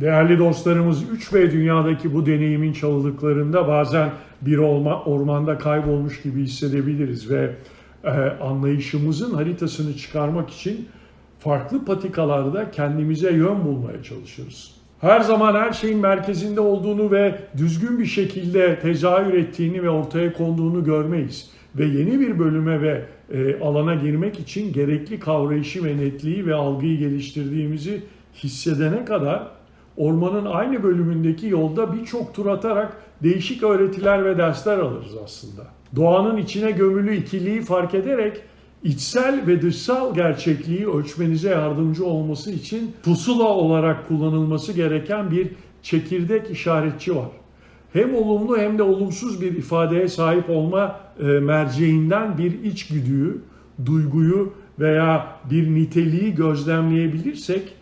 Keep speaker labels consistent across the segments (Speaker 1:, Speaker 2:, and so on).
Speaker 1: Değerli dostlarımız 3B dünyadaki bu deneyimin çalılıklarında bazen bir olma, ormanda kaybolmuş gibi hissedebiliriz ve e, anlayışımızın haritasını çıkarmak için farklı patikalarda kendimize yön bulmaya çalışırız. Her zaman her şeyin merkezinde olduğunu ve düzgün bir şekilde tezahür ettiğini ve ortaya konduğunu görmeyiz. Ve yeni bir bölüme ve e, alana girmek için gerekli kavrayışı ve netliği ve algıyı geliştirdiğimizi hissedene kadar ormanın aynı bölümündeki yolda birçok tur atarak değişik öğretiler ve dersler alırız aslında. Doğanın içine gömülü ikiliği fark ederek içsel ve dışsal gerçekliği ölçmenize yardımcı olması için pusula olarak kullanılması gereken bir çekirdek işaretçi var. Hem olumlu hem de olumsuz bir ifadeye sahip olma e, merceğinden bir içgüdüyü, duyguyu veya bir niteliği gözlemleyebilirsek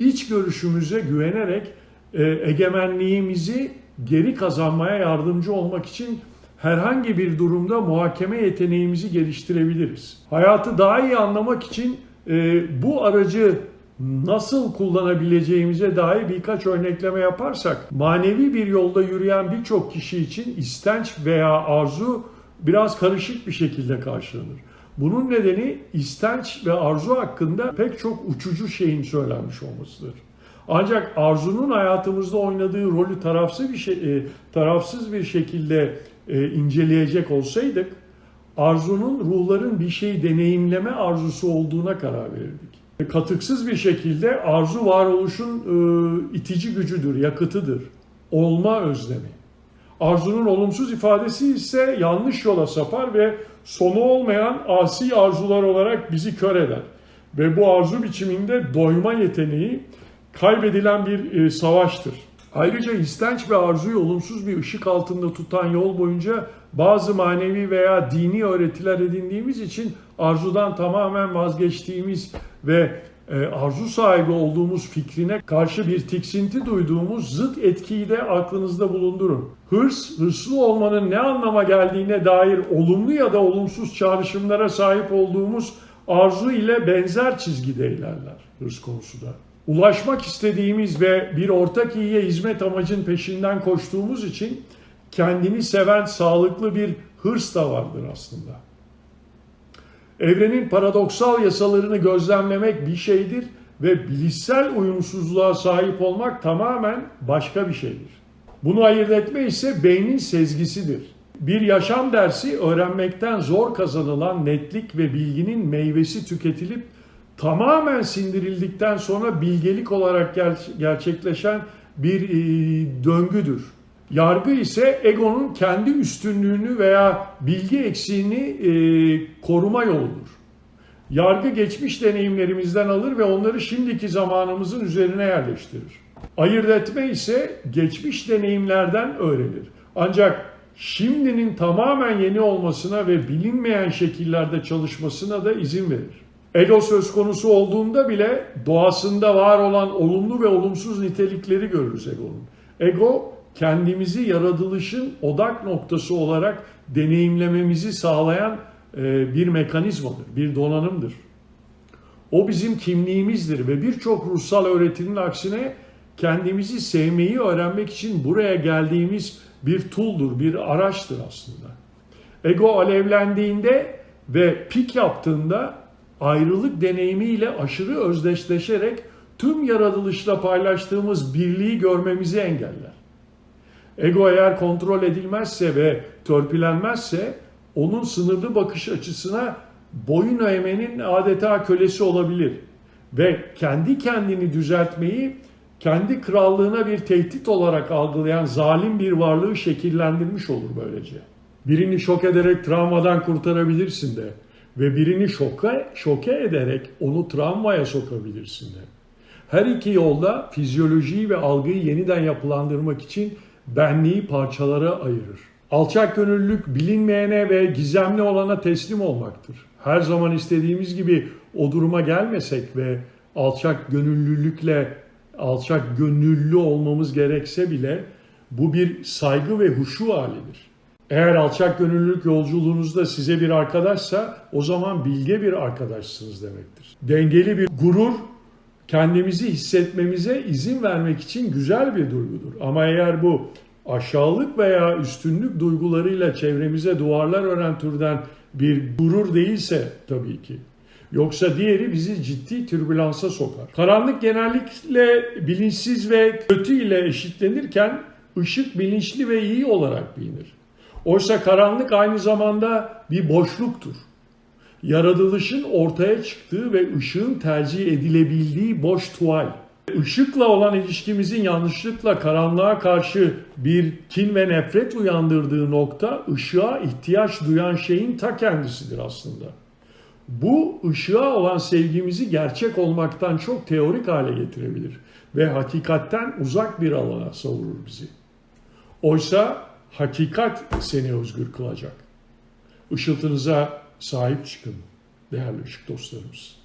Speaker 1: iç görüşümüze güvenerek e, egemenliğimizi geri kazanmaya yardımcı olmak için herhangi bir durumda muhakeme yeteneğimizi geliştirebiliriz. Hayatı daha iyi anlamak için e, bu aracı nasıl kullanabileceğimize dair birkaç örnekleme yaparsak, manevi bir yolda yürüyen birçok kişi için istenç veya arzu biraz karışık bir şekilde karşılanır. Bunun nedeni istenç ve arzu hakkında pek çok uçucu şeyin söylenmiş olmasıdır. Ancak arzunun hayatımızda oynadığı rolü tarafsız bir şey, e, tarafsız bir şekilde e, inceleyecek olsaydık, arzunun ruhların bir şey deneyimleme arzusu olduğuna karar verirdik. Katıksız bir şekilde arzu varoluşun e, itici gücüdür, yakıtıdır, olma özlemi. Arzunun olumsuz ifadesi ise yanlış yola sapar ve sonu olmayan asi arzular olarak bizi kör eder. Ve bu arzu biçiminde doyma yeteneği kaybedilen bir e, savaştır. Ayrıca istenç ve arzuyu olumsuz bir ışık altında tutan yol boyunca bazı manevi veya dini öğretiler edindiğimiz için arzudan tamamen vazgeçtiğimiz ve arzu sahibi olduğumuz fikrine karşı bir tiksinti duyduğumuz zıt etkiyi de aklınızda bulundurun. Hırs, hırslı olmanın ne anlama geldiğine dair olumlu ya da olumsuz çağrışımlara sahip olduğumuz arzu ile benzer çizgide ilerler hırs konusu da. Ulaşmak istediğimiz ve bir ortak iyiye hizmet amacın peşinden koştuğumuz için kendini seven sağlıklı bir hırs da vardır aslında. Evrenin paradoksal yasalarını gözlemlemek bir şeydir ve bilişsel uyumsuzluğa sahip olmak tamamen başka bir şeydir. Bunu ayırt etme ise beynin sezgisidir. Bir yaşam dersi öğrenmekten zor kazanılan netlik ve bilginin meyvesi tüketilip tamamen sindirildikten sonra bilgelik olarak ger- gerçekleşen bir e, döngüdür. Yargı ise egonun kendi üstünlüğünü veya bilgi eksiğini e, koruma yoludur. Yargı geçmiş deneyimlerimizden alır ve onları şimdiki zamanımızın üzerine yerleştirir. Ayırt etme ise geçmiş deneyimlerden öğrenir. Ancak şimdinin tamamen yeni olmasına ve bilinmeyen şekillerde çalışmasına da izin verir. Ego söz konusu olduğunda bile doğasında var olan olumlu ve olumsuz nitelikleri görürüz egonun. Ego kendimizi yaratılışın odak noktası olarak deneyimlememizi sağlayan e, bir mekanizmadır, bir donanımdır. O bizim kimliğimizdir ve birçok ruhsal öğretinin aksine kendimizi sevmeyi öğrenmek için buraya geldiğimiz bir tool'dur, bir araçtır aslında. Ego alevlendiğinde ve pik yaptığında ayrılık deneyimiyle aşırı özdeşleşerek tüm yaratılışla paylaştığımız birliği görmemizi engeller. Ego eğer kontrol edilmezse ve törpülenmezse onun sınırlı bakış açısına boyun eğmenin adeta kölesi olabilir ve kendi kendini düzeltmeyi kendi krallığına bir tehdit olarak algılayan zalim bir varlığı şekillendirmiş olur böylece. Birini şok ederek travmadan kurtarabilirsin de ve birini şoka, şoke ederek onu travmaya sokabilirsin de. Her iki yolda fizyolojiyi ve algıyı yeniden yapılandırmak için benliği parçalara ayırır. Alçak gönüllülük bilinmeyene ve gizemli olana teslim olmaktır. Her zaman istediğimiz gibi o duruma gelmesek ve alçak gönüllülükle alçak gönüllü olmamız gerekse bile bu bir saygı ve huşu halidir. Eğer alçak gönüllülük yolculuğunuzda size bir arkadaşsa o zaman bilge bir arkadaşsınız demektir. Dengeli bir gurur kendimizi hissetmemize izin vermek için güzel bir duygudur. Ama eğer bu aşağılık veya üstünlük duygularıyla çevremize duvarlar ören türden bir gurur değilse tabii ki. Yoksa diğeri bizi ciddi türbülansa sokar. Karanlık genellikle bilinçsiz ve kötü ile eşitlenirken ışık bilinçli ve iyi olarak bilinir. Oysa karanlık aynı zamanda bir boşluktur. Yaratılışın ortaya çıktığı ve ışığın tercih edilebildiği boş tuval. Işıkla olan ilişkimizin yanlışlıkla karanlığa karşı bir kin ve nefret uyandırdığı nokta ışığa ihtiyaç duyan şeyin ta kendisidir aslında. Bu ışığa olan sevgimizi gerçek olmaktan çok teorik hale getirebilir ve hakikatten uzak bir alana savurur bizi. Oysa hakikat seni özgür kılacak. Işıltınıza sahip çıkın değerli ışık dostlarımız.